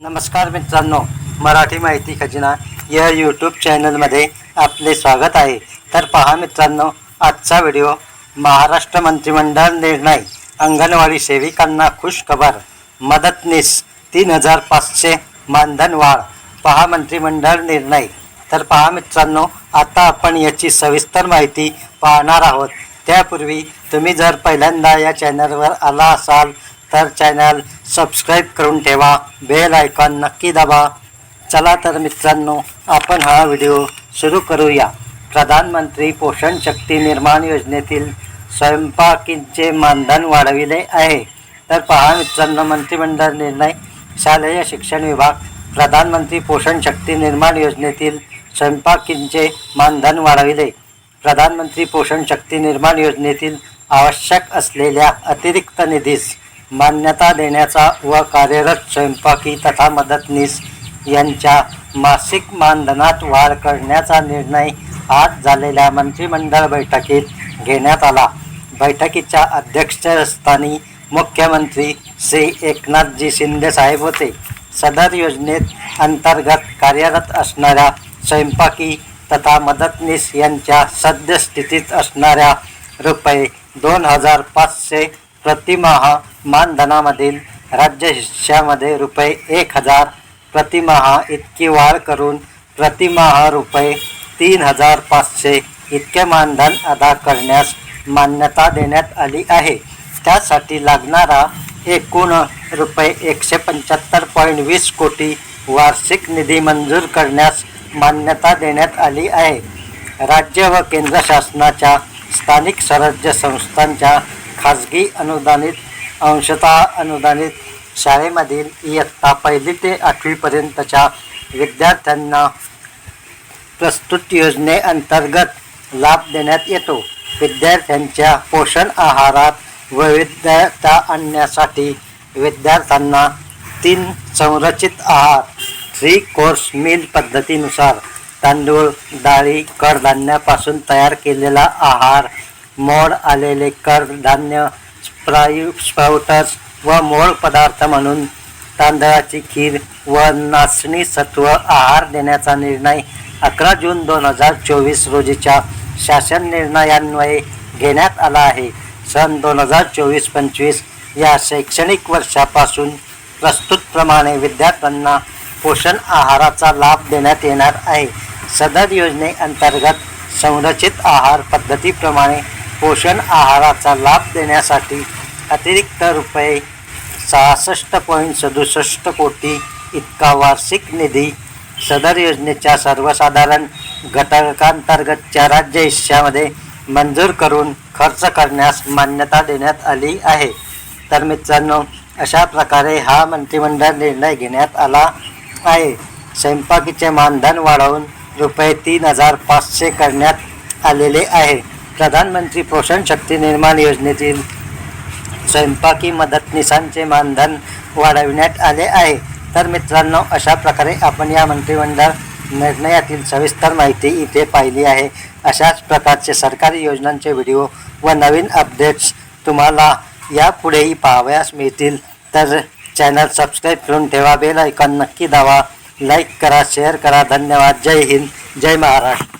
नमस्कार मित्रांनो मराठी माहिती खजिना या यूट्यूब चॅनलमध्ये आपले स्वागत आहे. तर पहा मित्रांनो आजचा व्हिडिओ महाराष्ट्र मंत्रिमंडळ निर्णय अंगणवाडी सेविकांना खुश खबर मदतनीस तीन हजार पाचशे मानधन वाढ पहा मंत्रिमंडळ निर्णय. तर पहा मित्रांनो आता आपण याची सविस्तर माहिती पाहणार आहोत. त्यापूर्वी तुम्ही जर पहिल्यांदा या चॅनलवर आला असाल तर चॅनल सबस्क्राईब करून ठेवा बेल आयकॉन नक्की दाबा. चला तर मित्रांनो आपण हा व्हिडिओ सुरू करूया. प्रधानमंत्री पोषण शक्ती निर्माण योजनेतील स्वयंपाकींचे मानधन वाढविले आहे. तर पहा मित्रांनो मंत्रिमंडळ निर्णय शालेय शिक्षण विभाग प्रधानमंत्री पोषण शक्ती निर्माण योजनेतील स्वयंपाकींचे मानधन वाढविले. प्रधानमंत्री पोषण शक्ती निर्माण योजनेतील आवश्यक असलेल्या अतिरिक्त निधीस मान्यता देण्याचा व कार्यरत स्वयंपाकी तथा मदतनीस यांच्या मासिक मानधनात वाढ करण्याचा निर्णय आज झालेल्या मंत्रिमंडळ बैठकीत घेण्यात आला. बैठकीच्या अध्यक्षस्थानी मुख्यमंत्री श्री एकनाथजी शिंदे साहेब होते. सदर योजनेत अंतर्गत कार्यरत असणाऱ्या स्वयंपाकी तथा मदतनीस यांच्या सद्यस्थितीत असणाऱ्या रुपये दोन हजार पाचशे प्रतिमाह मानधनामधील राज्य हिश्श्यामध्ये रुपये एक हजार प्रतिमाह इतकी वाढ करून प्रतिमाह रुपये तीन हजार पाचशे इतके मानधन अदा करण्यास मान्यता देण्यात आली आहे. त्यासाठी लागणारा एकूण रुपये एकशे पंच्याहत्तर पॉईंट वीस कोटी वार्षिक निधी मंजूर करण्यास मान्यता देण्यात आली आहे. राज्य व केंद्र शासनाच्या स्थानिक स्वराज्य संस्थांच्या खाजगी अनुदानित अंशतः अनुदानित शाळेमधील इयत्ता पहिली ते आठवीपर्यंतच्या विद्यार्थ्यांना प्रस्तुत योजनेअंतर्गत लाभ देण्यात येतो. विद्यार्थ्यांच्या पोषण आहारात वैविध्यता आणण्यासाठी विद्यार्थ्यांना तीन संरचित आहार थ्री कोर्स मील पद्धतीनुसार तांदूळ डाळी कडधान्यापासून तयार केलेला आहार मोड आलेले कडधान्य स्प्रायू स्प्राउटर्स व मोड पदार्थ म्हणून तांदळाची खीर व नाचणी सत्व आहार देण्याचा निर्णय अकरा जून दोन हजार चोवीस रोजीच्या शासन निर्णयान्वये घेण्यात आला आहे. सन दोन हजार चोवीस पंचवीस या शैक्षणिक वर्षापासून प्रस्तुतप्रमाणे विद्यार्थ्यांना पोषण आहाराचा लाभ देण्यात येणार आहे. सदर योजनेअंतर्गत संरचित आहार पद्धतीप्रमाणे पोषण आहाराचा लाभ देण्यासाठी अतिरिक्त रुपये सहासष्ट पॉईंट सदुसष्ट कोटी इतका वार्षिक निधी सदर योजनेच्या सर्वसाधारण घटकांतर्गतच्या राज्य हिश्श्यामध्ये मंजूर करून खर्च करण्यास मान्यता देण्यात आली आहे. तर मित्रांनो अशा प्रकारे हा मंत्रिमंडळ निर्णय घेण्यात आला आहे. स्वयंपाकीचे मानधन वाढवून रुपये तीन हजार पाचशे करण्यात आलेले आहे. प्रधानमंत्री पोषण शक्ती निर्माण योजनेतील स्वयंपाकी मदतनीसांचे मानधन वाढविण्यात आले आहे. तर मित्रांनो अशा प्रकारे आपण या मंत्रिमंडळ निर्णयातील सविस्तर माहिती इथे पाहिली आहे. अशाच प्रकारचे सरकारी योजनांचे व्हिडिओ व नवीन अपडेट्स तुम्हाला यापुढेही पाहावयास मिळतील. तर चॅनल सबस्क्राईब करून ठेवा बेल आयकॉन नक्की दावा लाईक करा शेअर करा. धन्यवाद. जय हिंद. जय महाराष्ट्र.